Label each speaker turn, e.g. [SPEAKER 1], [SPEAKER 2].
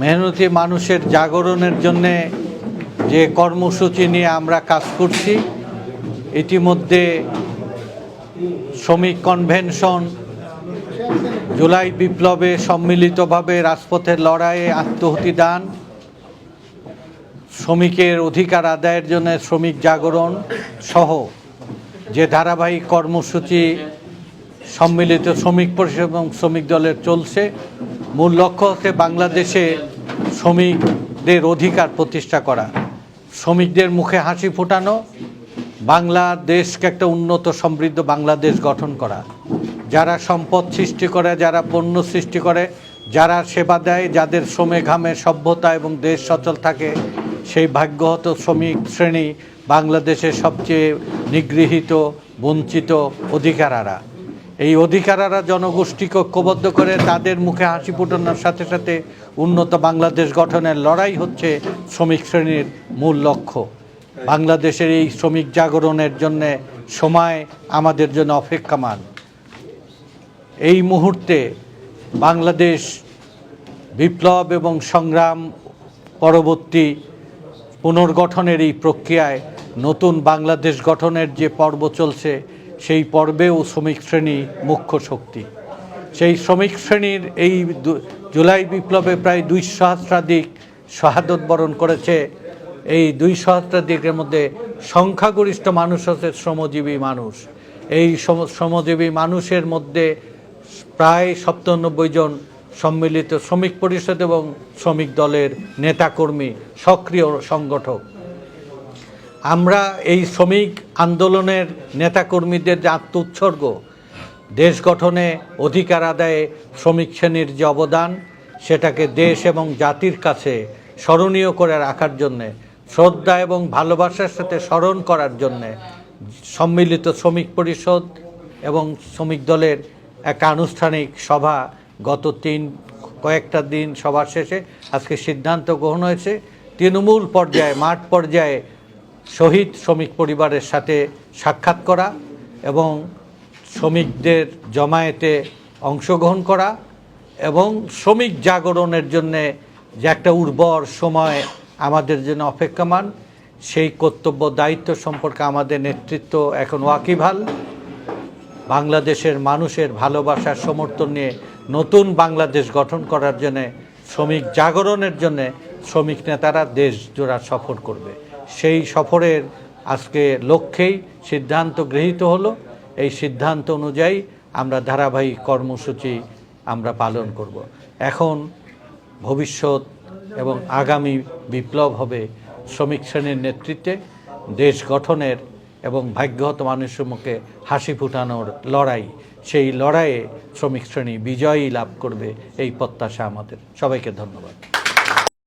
[SPEAKER 1] মেহনতি মানুষের জাগরণের জন্যে যে কর্মসূচি নিয়ে আমরা কাজ করছি, ইতিমধ্যে শ্রমিক কনভেনশন, জুলাই বিপ্লবে সম্মিলিতভাবে রাজপথের লড়াইয়ে আত্মহতি দান, শ্রমিকের অধিকার আদায়ের জন্য শ্রমিক জাগরণ সহ যে ধারাবাহিক কর্মসূচি সম্মিলিত শ্রমিক পরিষদ এবং শ্রমিক দলের চলছে। মূল লক্ষ্য হচ্ছে বাংলাদেশে শ্রমিকদের অধিকার প্রতিষ্ঠা করা। শ্রমিকদের মুখে হাসি ফোটানো, বাংলাদেশকে একটা উন্নত সমৃদ্ধ বাংলাদেশ গঠন করা। যারা সম্পদ সৃষ্টি করে, যারা পণ্য সৃষ্টি করে, যারা সেবা দেয়, যাদের শ্রমে ঘামে সভ্যতা এবং দেশ সচল থাকে, সেই ভাগ্যহত শ্রমিক শ্রেণি বাংলাদেশের সবচেয়ে নিগৃহীত, বঞ্চিত অধিকারারা। এই অধিকারারা জনগোষ্ঠীকে ঐক্যবদ্ধ করে তাদের মুখে হাসি ফোটানোর সাথে সাথে উন্নত বাংলাদেশ গঠনের লড়াই হচ্ছে শ্রমিক শ্রেণির মূল লক্ষ্য। বাংলাদেশের এই শ্রমিক জাগরণের জন্যে সময় আমাদের জন্য অপেক্ষমান। এই মুহূর্তে বাংলাদেশ বিপ্লব এবং সংগ্রাম পরবর্তী পুনর্গঠনের এই প্রক্রিয়ায় নতুন বাংলাদেশ গঠনের যে পর্ব চলছে সেই পর্বেও শ্রমিক শ্রেণি মুখ্য শক্তি। সেই শ্রমিক শ্রেণির এই জুলাই বিপ্লবে প্রায় দুই সহস্রাধিক শাহাদত বরণ করেছে। এই দুই সহস্রাধিকের মধ্যে সংখ্যাগরিষ্ঠ মানুষ হচ্ছে শ্রমজীবী মানুষ। এই শ্রমজীবী মানুষের মধ্যে প্রায় সপ্তানব্বই জন সম্মিলিত শ্রমিক পরিষদ এবং শ্রমিক দলের নেতাকর্মী, সক্রিয় সংগঠক। আমরা এই শ্রমিক আন্দোলনের নেতাকর্মীদের যে আত্মোৎসর্গ, দেশ গঠনে অধিকার আদায়ে শ্রমিক শ্রেণির যে অবদান, সেটাকে দেশ এবং জাতির কাছে স্মরণীয় করে রাখার জন্যে, শ্রদ্ধা এবং ভালোবাসার সাথে স্মরণ করার জন্যে সম্মিলিত শ্রমিক পরিষদ এবং শ্রমিক দলের এক আনুষ্ঠানিক সভা গত তিন, কয়েকটা দিন সবার শেষে আজকে সিদ্ধান্ত গ্রহণ হয়েছে। তৃণমূল পর্যায়ে, মাঠ পর্যায়ে শহীদ শ্রমিক পরিবারের সাথে সাক্ষাৎ করা এবং শ্রমিকদের জমায়েতে অংশগ্রহণ করা এবং শ্রমিক জাগরণের জন্যে যে একটা উর্বর সময় আমাদের জন্য অপেক্ষমান, সেই কর্তব্য দায়িত্ব সম্পর্কে আমাদের নেতৃত্ব এখন ওয়াকিভাল বাংলাদেশের মানুষের ভালোবাসার সমর্থন নিয়ে নতুন বাংলাদেশ গঠন করার জন্যে, শ্রমিক জাগরণের জন্যে শ্রমিক নেতারা দেশ জোড়া সফর করবে। সেই সফরের আজকে লক্ষ্যেই সিদ্ধান্ত গৃহীত হলো। এই সিদ্ধান্ত অনুযায়ী আমরা ধারাবাহিক কর্মসূচি আমরা পালন করব। এখন ভবিষ্যৎ এবং আগামী বিপ্লব হবে শ্রমিক শ্রেণির নেতৃত্বে। দেশ গঠনের এবং ভাগ্যহত মানুষের মুখে হাসি ফুটানোর লড়াই, সেই লড়াইয়ে শ্রমিক শ্রেণি বিজয়ী লাভ করবে এই প্রত্যাশা আমাদের। সবাইকে ধন্যবাদ।